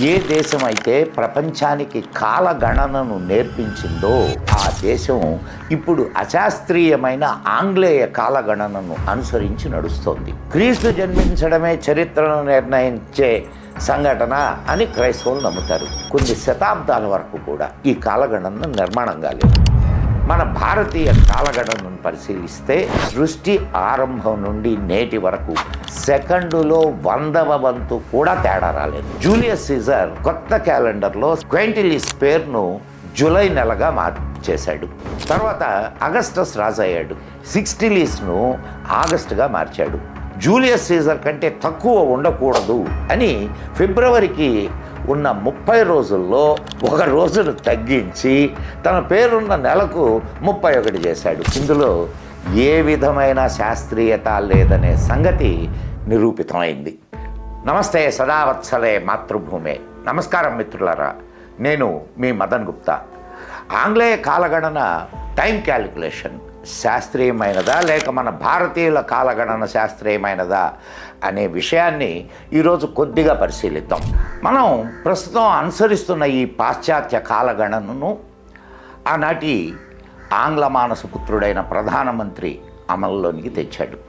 ఏ దేశం అయితే ప్రపంచానికి కాలగణనను నేర్పించిందో ఆ దేశం ఇప్పుడు అశాస్త్రీయమైన ఆంగ్లేయ కాలగణనను అనుసరించి నడుస్తోంది. క్రీస్తు జన్మించడమే చరిత్రను నిర్ణయించే సంఘటన అని క్రైస్తవులు నమ్ముతారు. కొన్ని శతాబ్దాల వరకు కూడా ఈ కాలగణన నిర్మాణం కాలేదు మన భారతీయ కాలగడను పరిశీలిస్తే సృష్టి ఆరంభం నుండి నేటి వరకు సెకండులో వందవ వంతు కూడా తేడా రాలేదు. జూలియస్ సీజర్ కొత్త క్యాలెండర్లో క్వెంటిలిస్ పేరును జూలై నెలగా మార్చేశాడు. తర్వాత అగస్టస్ రాజయ్యాడు. సిక్స్టిలీస్ను ఆగస్టుగా మార్చాడు. జూలియస్ సీజర్ కంటే తక్కువ ఉండకూడదు అని ఫిబ్రవరికి ఉన్న ముప్పై రోజుల్లో ఒక రోజును తగ్గించి తన పేరున్న నెలకు ముప్పై ఒకటి చేశాడు. ఇందులో ఏ విధమైన శాస్త్రీయత లేదనే సంగతి నిరూపితమైంది. నమస్తే సదావత్సలే మాతృభూమే. నమస్కారం మిత్రులారా నేను మీ మదన్ గుప్తా. ఆంగ్లేయ కాలగణన టైం క్యాలిక్యులేషన్ శాస్త్రీయమైనదా లేక మన భారతీయుల కాలగణన శాస్త్రీయమైనదా అనే విషయాన్ని ఈరోజు కొద్దిగా పరిశీలిద్దాం. మనం ప్రస్తుతం అనుసరిస్తున్న ఈ పాశ్చాత్య కాలగణనను ఆనాటి ఆంగ్ల మానసపుత్రుడైన ప్రధానమంత్రి అమల్లోనికి తెచ్చాడు.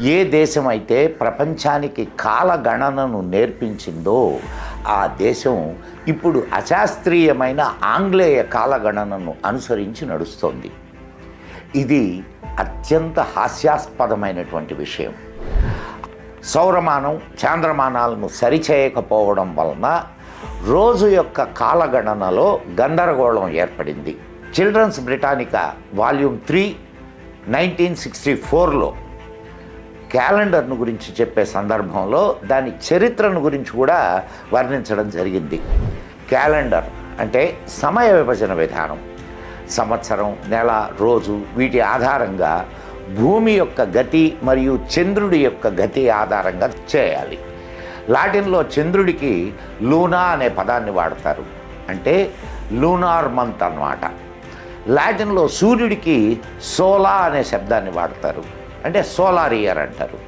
ఏ దేశం అయితే ప్రపంచానికి కాలగణనను నేర్పించిందో ఆ దేశం ఇప్పుడు అశాస్త్రీయమైన ఆంగ్లేయ కాలగణనను అనుసరించి నడుస్తోంది. ఇది అత్యంత హాస్యాస్పదమైనటువంటి విషయం. సౌరమానం చాంద్రమానాలను సరిచేయకపోవడం వలన రోజు యొక్క కాలగణనలో గందరగోళం ఏర్పడింది. Children's Britannica volume three nineteen sixty ఫోర్లో క్యాలెండర్ను గురించి చెప్పే సందర్భంలో దాని చరిత్రను గురించి కూడా వర్ణించడం జరిగింది. క్యాలెండర్ అంటే సమయ విభజన విధానం. సంవత్సరం నెల రోజు వీటి ఆధారంగా భూమి యొక్క గతి మరియు చంద్రుడి యొక్క గతి ఆధారంగా చేయాలి. లాటిన్లో చంద్రుడికి లూనా అనే పదాన్ని వాడతారు. అంటే లూనార్ మంత్ అన్నమాట. లాటిన్లో సూర్యుడికి సోలా అనే శబ్దాన్ని వాడతారు. అంటే సోలార్ ఇయర్ అంటారు.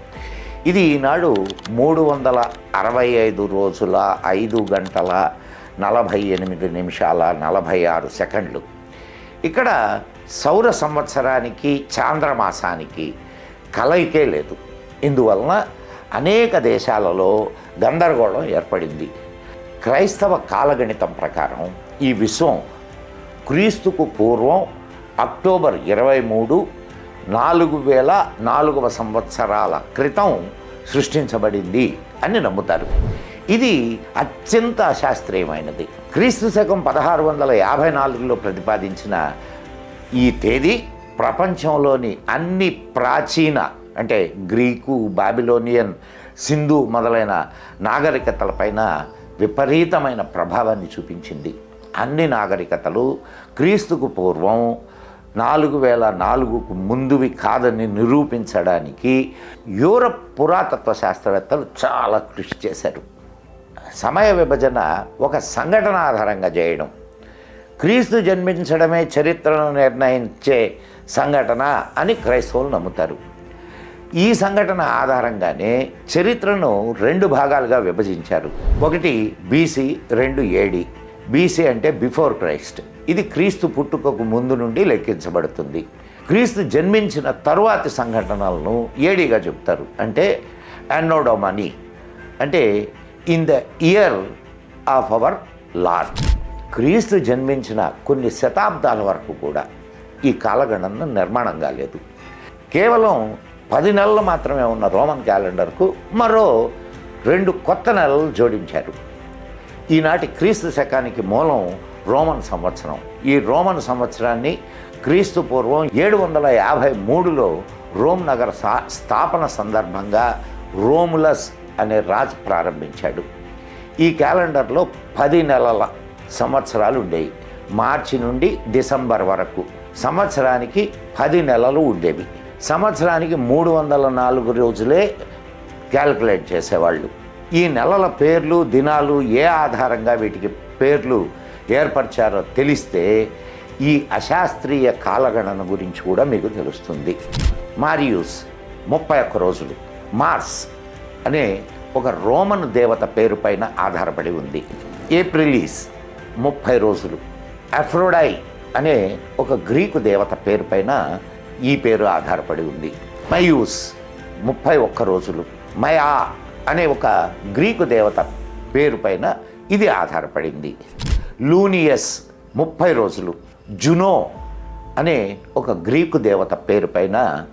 ఇది ఈనాడు మూడు వందల అరవై ఐదు రోజుల ఐదు గంటల నలభై ఎనిమిది నిమిషాల నలభై ఆరు సెకండ్లు. ఇక్కడ సౌర సంవత్సరానికి చాంద్రమాసానికి కలయికే లేదు. ఇందువలన అనేక దేశాలలో గందరగోళం ఏర్పడింది. క్రైస్తవ కాలగణితం ప్రకారం ఈ విశ్వం క్రీస్తుకు పూర్వం అక్టోబర్ ఇరవై మూడు నాలుగు వేల నాలుగవ సంవత్సరాల క్రితం సృష్టించబడింది అని నమ్ముతారు. ఇది అత్యంత శాస్త్రీయమైనది. క్రీస్తు శకం పదహారు వందల యాభై నాలుగులో ప్రతిపాదించిన ఈ తేదీ ప్రపంచంలోని అన్ని ప్రాచీన అంటే గ్రీకు బాబిలోనియన్ సింధు మొదలైన నాగరికతలపైన విపరీతమైన ప్రభావాన్ని చూపించింది. అన్ని నాగరికతలు క్రీస్తుకు పూర్వం నాలుగు వేల నాలుగుకు ముందువి కాదని నిరూపించడానికి యూరప్ పురాతత్వ శాస్త్రవేత్తలు చాలా కృషి చేశారు. సమయ విభజన ఒక సంఘటన ఆధారంగా చేయడం క్రీస్తు జన్మించడమే చరిత్రను నిర్ణయించే సంఘటన అని క్రైస్తవులు నమ్ముతారు. ఈ సంఘటన ఆధారంగానే చరిత్రను రెండు భాగాలుగా విభజించారు. ఒకటి బీసీ రెండు ఏడి. బీసీ అంటే బిఫోర్ క్రైస్ట్. ఇది క్రీస్తు పుట్టుకకు ముందు నుండి లెక్కించబడుతుంది. క్రీస్తు జన్మించిన తరువాతి సంఘటనలను ఏడిగా చెప్తారు. అంటే అన్నోడోమనీ. అంటే in the year of our lord. క్రీస్తు జన్మించిన కొన్ని శతాబ్దాల వరకు కూడా ఈ కాలగణన నిర్మాణం కాలేదు కేవలం పది నెలలు మాత్రమే ఉన్న రోమన్ క్యాలెండర్కు మరో రెండు కొత్త నెలలు జోడించారు. ఈనాటి క్రీస్తు శకానికి మూలం రోమన్ సంవత్సరం. ఈ రోమన్ సంవత్సరాన్ని క్రీస్తు పూర్వం ఏడు వందల యాభై మూడులో రోమ్ నగర స్థాపన సందర్భంగా రోములస్ అనే రాజు ప్రారంభించాడు. ఈ క్యాలెండర్లో పది నెలల సంవత్సరాలు ఉండేవి. మార్చి నుండి డిసెంబర్ వరకు. సంవత్సరానికి పది నెలలు ఉండేవి. సంవత్సరానికి మూడు వందల నాలుగు రోజులే క్యాల్కులేట్ చేసేవాళ్ళు. ఈ నెలల పేర్లు దినాలు ఏ ఆధారంగా వీటికి పేర్లు ఏర్పరిచారో తెలిస్తే ఈ అశాస్త్రీయ కాలగణన గురించి కూడా మీకు తెలుస్తుంది. మారియూస్ ముప్పై ఒక్క రోజులు. మార్స్ అనే ఒక రోమన్ దేవత పేరుపైన ఆధారపడి ఉంది. ఏప్రిలీస్ ముప్పై రోజులు. అఫ్రోడై అనే ఒక గ్రీకు దేవత పేరుపైన ఈ పేరు ఆధారపడి ఉంది. మయూస్ ముప్పై ఒక్క రోజులు. మయా అనే ఒక గ్రీకు దేవత పేరుపైన ఇది ఆధారపడింది. లూనియస్ ముప్పై రోజులు. జునో అనే ఒక గ్రీకు దేవత పేరుపైన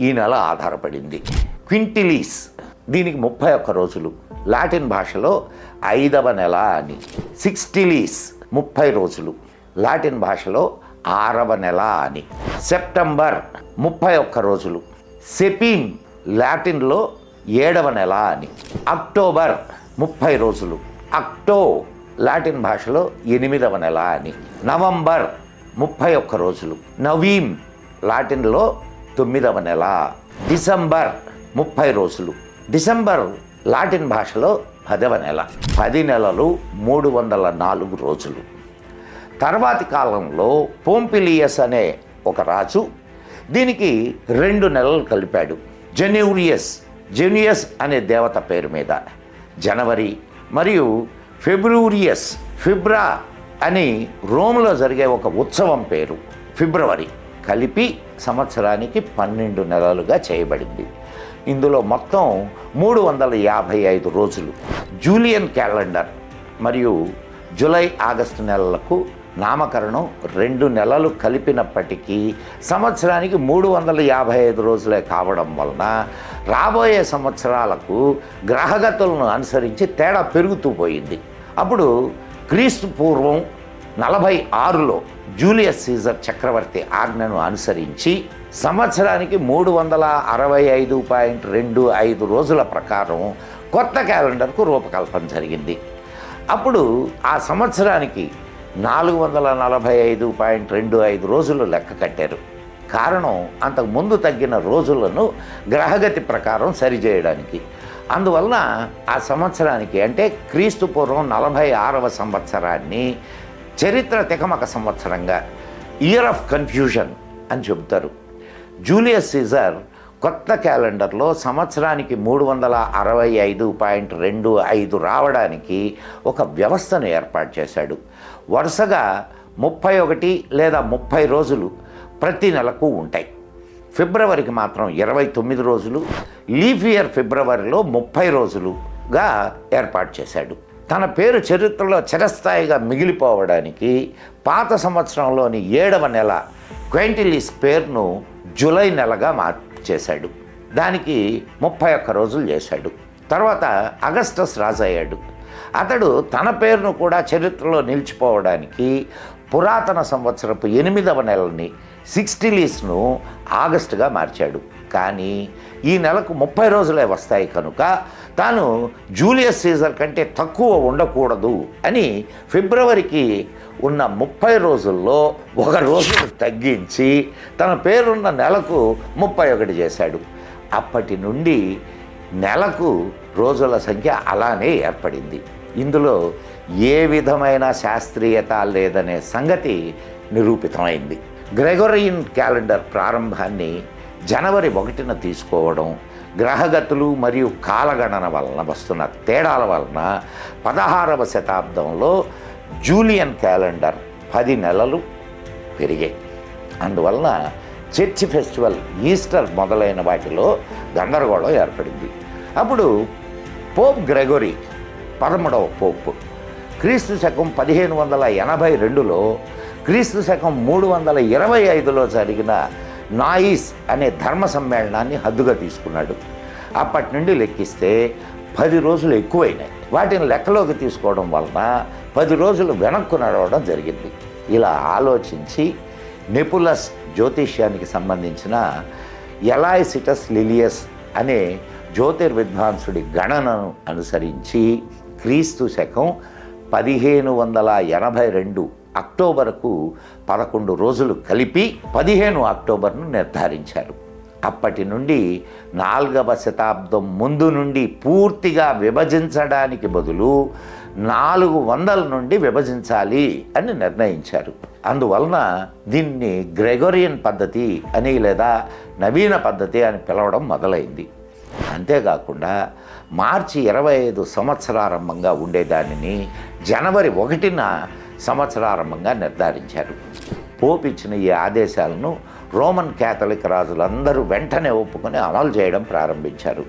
ఈ నెల ఆధారపడింది. క్వింటిలీస్ దీనికి ముప్పై ఒక్క రోజులు. లాటిన్ భాషలో ఐదవ నెల అని. సిక్స్టిలీస్ ముప్పై రోజులు. లాటిన్ భాషలో ఆరవ నెల అని. సెప్టెంబర్ ముప్పై ఒక్క రోజులు. సెపీమ్ లాటిన్లో ఏడవ నెల అని. అక్టోబర్ ముప్పై రోజులు. అక్టో లాటిన్ భాషలో ఎనిమిదవ నెల అని. నవంబర్ ముప్పై ఒక్క రోజులు. నవీం లాటిన్లో తొమ్మిదవ నెల. డిసెంబర్ ముప్పై రోజులు. డిసెంబర్ లాటిన్ భాషలో పదవ నెల పది నెలలు మూడు వందల నాలుగు రోజులు. తర్వాతి కాలంలో పోంపిలియస్ అనే ఒక రాజు దీనికి రెండు నెలలు కలిపాడు. జెన్యూరియస్ జెన్యూయస్ అనే దేవత పేరు మీద. జనవరి మరియు ఫిబ్రూరియస్ ఫిబ్రా అని రోమ్లో జరిగే ఒక ఉత్సవం పేరు ఫిబ్రవరి. కలిపి సంవత్సరానికి పన్నెండు నెలలుగా చేయబడింది. ఇందులో మొత్తం మూడు వందల యాభై ఐదు రోజులు జూలియన్ క్యాలెండర్ మరియు జూలై ఆగస్టు నెలలకు నామకరణం రెండు నెలలు కలిపినప్పటికీ సంవత్సరానికి మూడు వందల యాభై ఐదు రోజులే కావడం వలన రాబోయే సంవత్సరాలకు గ్రహగతులను అనుసరించి తేడా పెరుగుతూ పోయింది. అప్పుడు క్రీస్తు పూర్వం నలభై ఆరులో జూలియస్ సీజర్ చక్రవర్తి ఆజ్ఞను అనుసరించి సంవత్సరానికి మూడు వందల అరవై ఐదు పాయింట్ రెండు ఐదు రోజుల ప్రకారం కొత్త క్యాలెండర్కు రూపకల్పన జరిగింది. అప్పుడు ఆ సంవత్సరానికి నాలుగు వందల నలభై ఐదు పాయింట్ రెండు ఐదు రోజులు లెక్క కట్టారు. కారణం అంతకు ముందు తగ్గిన రోజులను గ్రహగతి ప్రకారం సరిచేయడానికి. అందువలన ఆ సంవత్సరానికి అంటే క్రీస్తు పూర్వం నలభై ఆరవ సంవత్సరాన్ని చరిత్ర తికమక సంవత్సరంగా ఇయర్ ఆఫ్ కన్ఫ్యూజన్ అని చెబుతారు. జూలియస్ సీజర్ కొత్త క్యాలెండర్లో సంవత్సరానికి మూడు వందల అరవై ఐదు పాయింట్ రెండు ఐదు రావడానికి ఒక వ్యవస్థను ఏర్పాటు చేశాడు. వరుసగా ముప్పై ఒకటి లేదా ముప్పై రోజులు ప్రతి నెలకు ఉంటాయి. ఫిబ్రవరికి మాత్రం ఇరవై తొమ్మిది రోజులు లీఫ్ ఇయర్ ఫిబ్రవరిలో ముప్పై రోజులుగా ఏర్పాటు చేశాడు. తన పేరు చరిత్రలో చిరస్థాయిగా మిగిలిపోవడానికి పాత సంవత్సరంలోని ఏడవ నెల క్వెంటిలిస్ పేరును జూలై నెలగా మార్చేశాడు. దానికి ముప్పై ఒక్క రోజులు చేశాడు. తర్వాత అగస్టస్ రాజయ్యాడు. అతడు తన పేరును కూడా చరిత్రలో నిలిచిపోవడానికి పురాతన సంవత్సరపు ఎనిమిదవ నెలని సిక్స్టీలీస్ను ఆగస్టుగా మార్చాడు. కానీ ఈ నెలకు ముప్పై రోజులే వస్తాయి కనుక తాను జూలియస్ సీజర్ కంటే తక్కువ ఉండకూడదు అని ఫిబ్రవరికి ఉన్న ముప్పై రోజుల్లో ఒక రోజును తగ్గించి తన పేరున్న నెలకు ముప్పై ఒకటి చేశాడు. అప్పటి నుండి నెలకు రోజుల సంఖ్య అలానే ఏర్పడింది. ఇందులో ఏ విధమైన శాస్త్రీయత లేదనే సంగతి నిరూపితమైంది. గ్రెగొరియన్ క్యాలెండర్ ప్రారంభాన్ని జనవరి ఒకటిన తీసుకోవడం గ్రహగతులు మరియు కాలగణన వలన వస్తున్న తేడాల వలన పదహారవ శతాబ్దంలో జూలియన్ క్యాలెండర్ పది నెలలు పెరిగాయి. అందువలన చర్చ్ ఫెస్టివల్ ఈస్టర్ మొదలైన వాటిలో గందరగోళం ఏర్పడింది. అప్పుడు పోప్ గ్రెగోరీ పదమూడవ పోప్ క్రీస్తు శకం పదిహేను వందల ఎనభై రెండులో క్రీస్తు శకం మూడు వందల ఇరవై ఐదులో జరిగిన నాయిస్ అనే ధర్మ సమ్మేళనాన్ని హద్దుగా తీసుకున్నాడు. అప్పటి నుండి లెక్కిస్తే పది రోజులు ఎక్కువైనాయి. వాటిని లెక్కలోకి తీసుకోవడం వలన పది రోజులు వెనక్కు నడవడం జరిగింది. ఇలా ఆలోచించి నెపులస్ జ్యోతిష్యానికి సంబంధించిన ఎలాయిసిటస్ లిలియస్ అనే జ్యోతిర్విద్వాంసుడి గణనను అనుసరించి క్రీస్తు శకం పదిహేను వందల ఎనభై రెండు అక్టోబర్కు పదకొండు రోజులు కలిపి పదిహేను అక్టోబర్ను నిర్ధారించారు. అప్పటి నుండి నాలుగవ శతాబ్దం ముందు నుండి పూర్తిగా విభజించడానికి బదులు నాలుగు వందల నుండి విభజించాలి అని నిర్ణయించారు. అందువలన దీన్ని గ్రెగోరియన్ పద్ధతి అని లేదా నవీన పద్ధతి అని పిలవడం మొదలైంది. అంతేకాకుండా మార్చి ఇరవై ఐదు సంవత్సరారంభంగా ఉండేదానిని జనవరి ఒకటిన సంవత్సరారంభంగా నిర్ధారించారు. పోప్ ఇచ్చిన ఈ ఆదేశాలను రోమన్ క్యాథలిక్ రాజులందరూ వెంటనే ఒప్పుకొని అమలు చేయడం ప్రారంభించారు.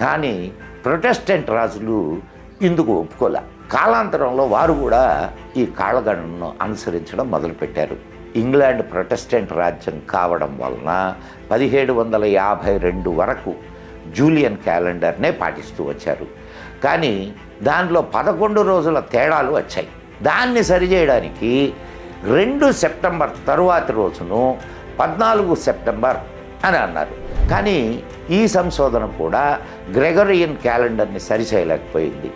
కానీ ప్రొటెస్టెంట్ రాజులు ఇందుకు ఒప్పుకోలే. కాలాంతరంలో వారు కూడా ఈ కాళ్ళగణను అనుసరించడం మొదలుపెట్టారు. ఇంగ్లాండ్ ప్రొటెస్టెంట్ రాజ్యం కావడం వలన పదిహేడు వందల యాభై రెండు వరకు జూలియన్ క్యాలెండర్నే పాటిస్తూ వచ్చారు. కానీ దానిలో పదకొండు రోజుల తేడాలు వచ్చాయి. దాన్ని సరిచేయడానికి రెండు సెప్టెంబర్ తరువాతి రోజును పద్నాలుగు సెప్టెంబర్ అని అన్నారు. కానీ ఈ సంశోధన కూడా గ్రెగరియన్ క్యాలెండర్ని సరిచేయలేకపోయింది.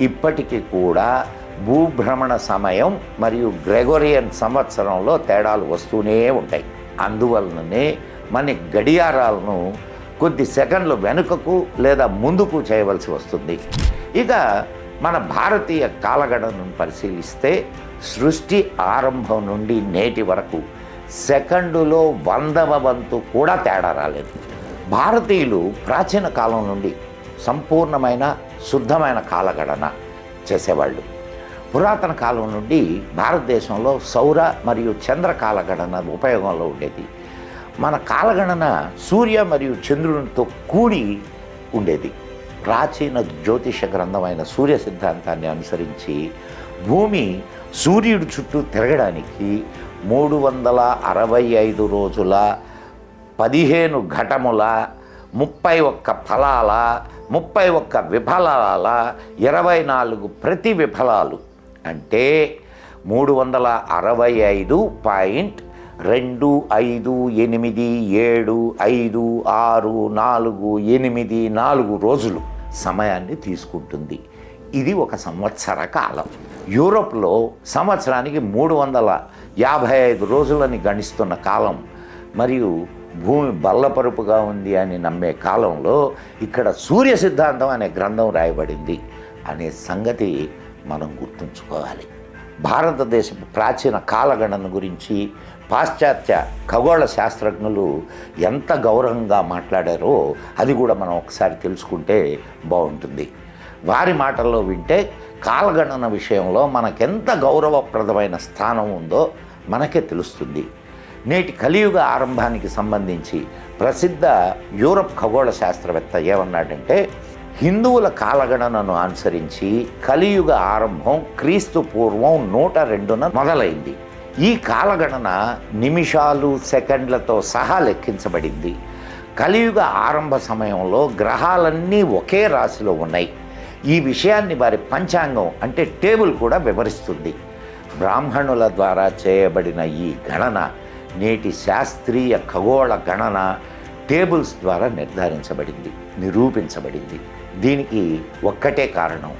ఇప్పటికీ కూడా భూభ్రమణ సమయం మరియు గ్రెగోరియన్ సంవత్సరంలో తేడాలు వస్తూనే ఉంటాయి. అందువలననే మన గడియారాలను కొద్ది సెకండ్లు వెనుకకు లేదా ముందుకు చేయవలసి వస్తుంది. ఇక మన భారతీయ కాలగడను పరిశీలిస్తే సృష్టి ఆరంభం నుండి నేటి వరకు సెకండులో వందవ వంతు కూడా తేడా రాలేదు. భారతీయులు ప్రాచీన కాలం నుండి సంపూర్ణమైన శుద్ధమైన కాలగణన చేసేవాళ్ళు. పురాతన కాలం నుండి భారతదేశంలో సౌర మరియు చంద్ర కాలగణన ఉపయోగంలో ఉండేది. మన కాలగణన సూర్య మరియు చంద్రునితో కూడి ఉండేది. ప్రాచీన జ్యోతిష గ్రంథమైన సూర్య సిద్ధాంతాన్ని అనుసరించి భూమి సూర్యుడు చుట్టూ తిరగడానికి మూడు వందల అరవై ఐదు రోజుల పదిహేను ఘటముల ముప్పై ఒక్క ఫలాల ముప్పై ఒక్క విఫలాల ఇరవై నాలుగు ప్రతి విఫలాలు. అంటే మూడు వందల అరవై ఐదు పాయింట్ రెండు ఐదు ఎనిమిది ఏడు ఐదు ఆరు నాలుగు ఎనిమిది నాలుగు రోజులు సమయాన్ని తీసుకుంటుంది. ఇది ఒక సంవత్సర కాలం. యూరోప్లో సంవత్సరానికి మూడు వందల యాభై ఐదు రోజులని గణిస్తున్న కాలం మరియు భూమి బల్లపరుపుగా ఉంది అని నమ్మే కాలంలో ఇక్కడ సూర్య సిద్ధాంతం అనే గ్రంథం రాయబడింది అనే సంగతి మనం గుర్తుంచుకోవాలి. భారతదేశ ప్రాచీన కాలగణన గురించి పాశ్చాత్య ఖగోళ శాస్త్రజ్ఞులు ఎంత గౌరవంగా మాట్లాడారో అది కూడా మనం ఒకసారి తెలుసుకుంటే బాగుంటుంది. వారి మాటల్లో వింటే కాలగణన విషయంలో మనకెంత గౌరవప్రదమైన స్థానం ఉందో మనకే తెలుస్తుంది. నేటి కలియుగ ఆరంభానికి సంబంధించి ప్రసిద్ధ యూరప్ ఖగోళ శాస్త్రవేత్త ఏమన్నాడంటే హిందువుల కాలగణనను అనుసరించి కలియుగ ఆరంభం క్రీస్తు పూర్వం నూట రెండున మొదలైంది. ఈ కాలగణన నిమిషాలు సెకండ్లతో సహా లెక్కించబడింది. కలియుగ ఆరంభ సమయంలో గ్రహాలన్నీ ఒకే రాశిలో ఉన్నాయి. ఈ విషయాన్ని వారి పంచాంగం అంటే టేబుల్ కూడా వివరిస్తుంది. బ్రాహ్మణుల ద్వారా చేయబడిన ఈ గణన నేటి శాస్త్రీయ ఖగోళ గణన టేబుల్స్ ద్వారా నిర్ధారించబడింది నిరూపించబడింది. దీనికి ఒక్కటే కారణం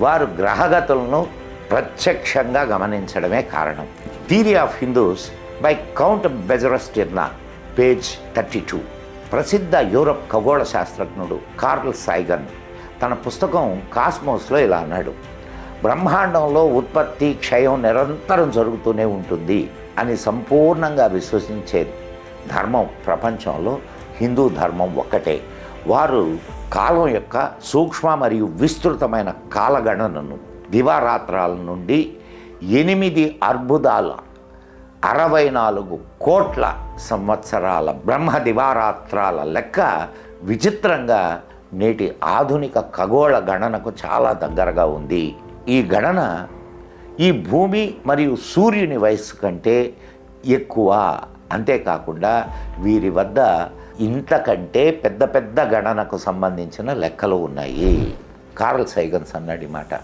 వారు గ్రహగతులను ప్రత్యక్షంగా గమనించడమే కారణం. Theory of Hindus by Count Bjornstjerna page thirty two. ప్రసిద్ధ యూరప్ ఖగోళ శాస్త్రజ్ఞుడు కార్ల్ సైగన్ తన పుస్తకం కాస్మోస్లో ఇలా అన్నాడు. బ్రహ్మాండంలో ఉత్పత్తి క్షయం నిరంతరం జరుగుతూనే ఉంటుంది అని సంపూర్ణంగా విశ్వసించే ధర్మం ప్రపంచంలో హిందూ ధర్మం ఒక్కటే. వారు కాలం యొక్క సూక్ష్మ మరియు విస్తృతమైన కాలగణనను దివారాత్రాల నుండి ఎనిమిది అర్బుదాల అరవై నాలుగు కోట్ల సంవత్సరాల బ్రహ్మ దివారాత్రాల లెక్క విచిత్రంగా నేటి ఆధునిక ఖగోళ గణనకు చాలా దగ్గరగా ఉంది. ఈ గణన ఈ భూమి మరియు సూర్యుని వయస్సు కంటే ఎక్కువ. అంతేకాకుండా వీరి వద్ద ఇంతకంటే పెద్ద పెద్ద గణనకు సంబంధించిన లెక్కలు ఉన్నాయి. కార్ల్ సైగన్స్ అన్నాడు ఈ మాట.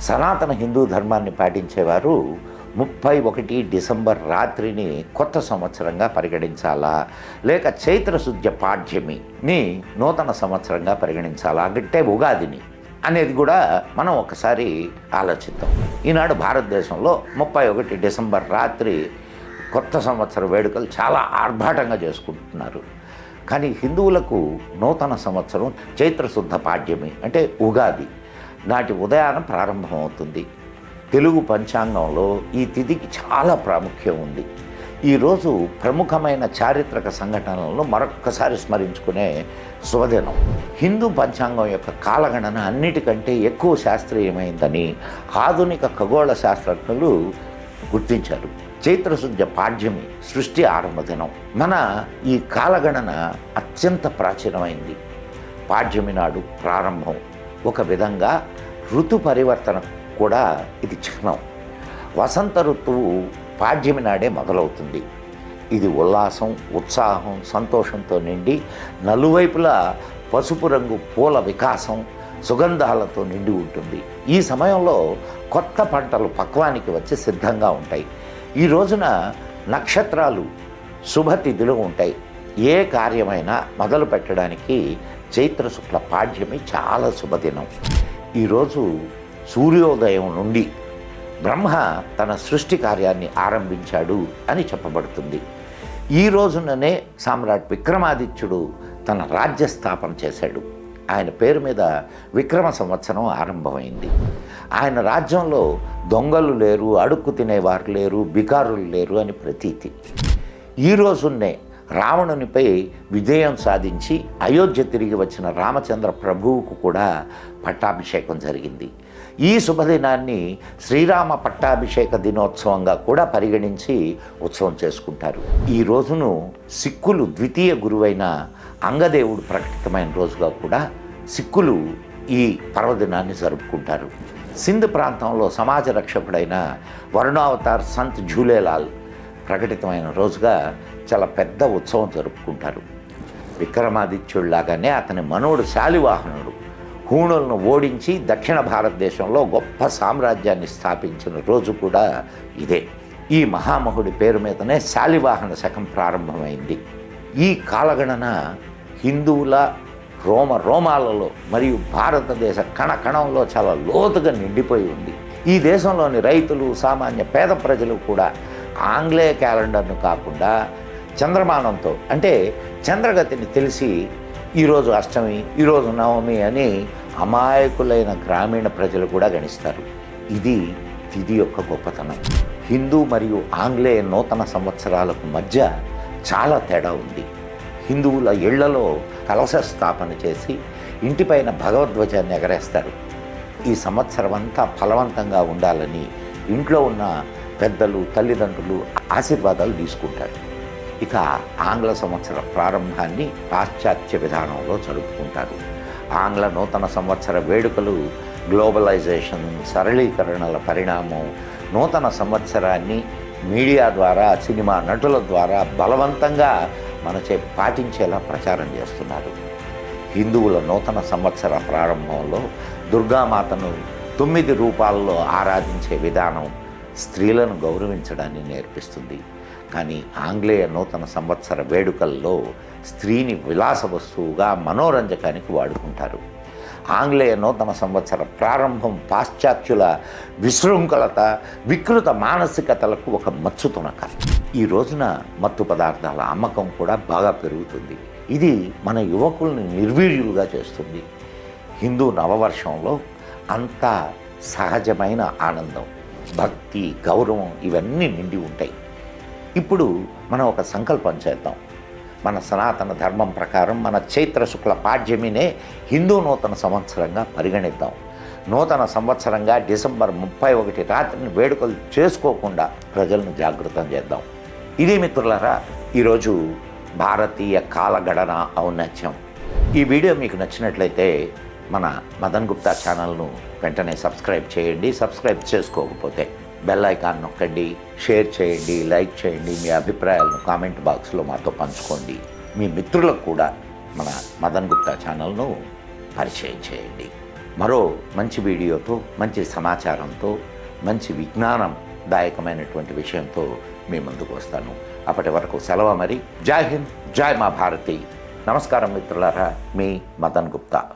సనాతన హిందూ ధర్మాన్ని పాటించేవారు ముప్పై ఒకటి డిసెంబర్ రాత్రిని కొత్త సంవత్సరంగా పరిగణించాలా? లేక చైత్రశుద్ధ పాఠ్యమిని నూతన సంవత్సరంగా పరిగణించాలా? అంటే ఉగాదిని. అనేది కూడా మనం ఒకసారి ఆలోచిద్దాం. ఈనాడు భారతదేశంలో ముప్పై ఒకటి డిసెంబర్ రాత్రి కొత్త సంవత్సర వేడుకలు చాలా ఆర్భాటంగా చేసుకుంటున్నారు. కానీ హిందువులకు నూతన సంవత్సరం చైత్రశుద్ధ పాడ్యమి అంటే ఉగాది నాటి ఉదయాన ప్రారంభమవుతుంది. తెలుగు పంచాంగంలో ఈ తిథికి చాలా ప్రాముఖ్యం ఉంది. ఈరోజు ప్రముఖమైన చారిత్రక సంఘటనలను మరొక్కసారి స్మరించుకునే శుభదినం. హిందూ పంచాంగం యొక్క కాలగణన అన్నిటికంటే ఎక్కువ శాస్త్రీయమైందని ఆధునిక ఖగోళ శాస్త్రజ్ఞులు గుర్తించారు. చైత్రశుద్ధ పాడ్యమి సృష్టి ఆరంభ దినం. మన ఈ కాలగణన అత్యంత ప్రాచీనమైంది. పాడ్యమి నాడు ప్రారంభం. ఒక విధంగా ఋతు పరివర్తన కూడా ఇది చిహ్నం. వసంత ఋతువు పాడ్యమి నాడే మొదలవుతుంది. ఇది ఉల్లాసం ఉత్సాహం సంతోషంతో నిండి నలువైపులా పసుపు రంగు పూల వికాసం సుగంధాలతో నిండి ఉంటుంది. ఈ సమయంలో కొత్త పంటలు పక్వానికి వచ్చి సిద్ధంగా ఉంటాయి. ఈ రోజున నక్షత్రాలు శుభతిథులు ఉంటాయి. ఏ కార్యమైనా మొదలు పెట్టడానికి చైత్ర శుక్ల పాడ్యమి చాలా శుభదినం. ఈరోజు సూర్యోదయం నుండి బ్రహ్మ తన సృష్టి కార్యాన్ని ఆరంభించాడు అని చెప్పబడుతుంది. ఈ రోజుననే సామ్రాట్ విక్రమాదిత్యుడు తన రాజ్య స్థాపన చేశాడు. ఆయన పేరు మీద విక్రమ సంవత్సరం ఆరంభమైంది. ఆయన రాజ్యంలో దొంగలు లేరు అడుక్కు తినేవారు లేరు బికారులు లేరు అని ప్రతీతి. ఈ రోజున్నే రావణునిపై విజయం సాధించి అయోధ్య తిరిగి వచ్చిన రామచంద్ర ప్రభువుకు కూడా పట్టాభిషేకం జరిగింది. ఈ శుభదినాన్ని శ్రీరామ పట్టాభిషేక దినోత్సవంగా కూడా పరిగణించి ఉత్సవం చేసుకుంటారు. ఈ రోజును సిక్కులు ద్వితీయ గురువైన అంగదేవుడు ప్రకటితమైన రోజుగా కూడా సిక్కులు ఈ పర్వదినాన్ని జరుపుకుంటారు. సింధ్ ప్రాంతంలో సమాజ రక్షకుడైన వరుణావతార్ సంత్ ఝూలేలాల్ ప్రకటితమైన రోజుగా చాలా పెద్ద ఉత్సవం జరుపుకుంటారు. విక్రమాదిత్యుడిలాగానే అతని మనోడు శాలివాహనుడు హూణులను ఓడించి దక్షిణ భారతదేశంలో గొప్ప సామ్రాజ్యాన్ని స్థాపించిన రోజు కూడా ఇదే. ఈ మహామహుడి పేరు మీదనే శాలివాహన శకం ప్రారంభమైంది. ఈ కాలగణన హిందువుల రోమ రోమాలలో మరియు భారతదేశ కణ కణంలో చాలా లోతుగా నిండిపోయి ఉంది. ఈ దేశంలోని రైతులు సామాన్య పేద ప్రజలు కూడా ఆంగ్లేయ క్యాలెండర్ను కాకుండా చంద్రమానంతో అంటే చంద్రగతిని తెలిసి ఈరోజు అష్టమి ఈరోజు నవమి అని అమాయకులైన గ్రామీణ ప్రజలు కూడా గణిస్తారు. ఇది తిది యొక్క గొప్పతనం. హిందూ మరియు ఆంగ్లేయ నూతన సంవత్సరాలకు మధ్య చాలా తేడా ఉంది. హిందువుల ఇళ్ళలో కలశ స్థాపన చేసి ఇంటిపైన భగవద్ధ్వజాన్ని ఎగరేస్తారు. ఈ సంవత్సరం అంతా ఫలవంతంగా ఉండాలని ఇంట్లో ఉన్న పెద్దలు తల్లిదండ్రులు ఆశీర్వాదాలు తీసుకుంటారు. ఇక ఆంగ్ల సంవత్సర ప్రారంభాన్ని పాశ్చాత్య విధానంలో జరుపుకుంటారు. ఆంగ్ల నూతన సంవత్సర వేడుకలు గ్లోబలైజేషన్ సరళీకరణల పరిణామం నూతన సంవత్సరాన్ని మీడియా ద్వారా సినిమా నటుల ద్వారా బలవంతంగా మనచే పాటించేలా ప్రచారం చేస్తున్నారు. హిందువుల నూతన సంవత్సర ప్రారంభంలో దుర్గామాతను తొమ్మిది రూపాల్లో ఆరాధించే విధానం స్త్రీలను గౌరవించడాన్ని నేర్పిస్తుంది. కానీ ఆంగ్లేయ నూతన సంవత్సర వేడుకల్లో స్త్రీని విలాస వస్తువుగా మనోరంజకానికి వాడుకుంటారు. ఆంగ్లేయ నూతన సంవత్సర ప్రారంభం పాశ్చాత్యుల విశృంఖలత వికృత మానసికతలకు ఒక మచ్చు తునక. ఈ రోజున మత్తు పదార్థాల అమ్మకం కూడా బాగా పెరుగుతుంది. ఇది మన యువకుల్ని నిర్వీర్యులుగా చేస్తుంది. హిందూ నవవర్షంలో అంతా సహజమైన ఆనందం భక్తి గౌరవం ఇవన్నీ నిండి ఉంటాయి. ఇప్పుడు మనం ఒక సంకల్పం చేద్దాం. మన సనాతన ధర్మం ప్రకారం మన చైత్ర శుక్ల పాడ్యమినే హిందూ నూతన సంవత్సరంగా పరిగణిద్దాం. నూతన సంవత్సరంగా డిసెంబర్ ముప్పై ఒకటి రాత్రిని వేడుకలు చేసుకోకుండా ప్రజలను జాగృతం చేద్దాం. ఇది మిత్రులరా ఈరోజు భారతీయ కాలగణన ఔన్నత్యం. ఈ వీడియో మీకు నచ్చినట్లయితే మన మదన్ గుప్తా ఛానల్ను వెంటనే సబ్స్క్రైబ్ చేయండి. సబ్స్క్రైబ్ చేసుకోకపోతే బెల్ ఐకాన్ నొక్కండి షేర్ చేయండి లైక్ చేయండి మీ అభిప్రాయాలను కామెంట్ బాక్స్లో మాతో పంచుకోండి. మీ మిత్రులకు కూడా మన మదన్ గుప్తా ఛానల్ను పరిచయం చేయండి. మరో మంచి వీడియోతో మంచి సమాచారంతో మంచి విజ్ఞానం దాయకమైనటువంటి విషయంతో మీ ముందుకు వస్తాను. అప్పటి వరకు సెలవు మరి. జై హింద్ జై మా భారతి. నమస్కారం మిత్రులారా మీ మదన్ గుప్తా.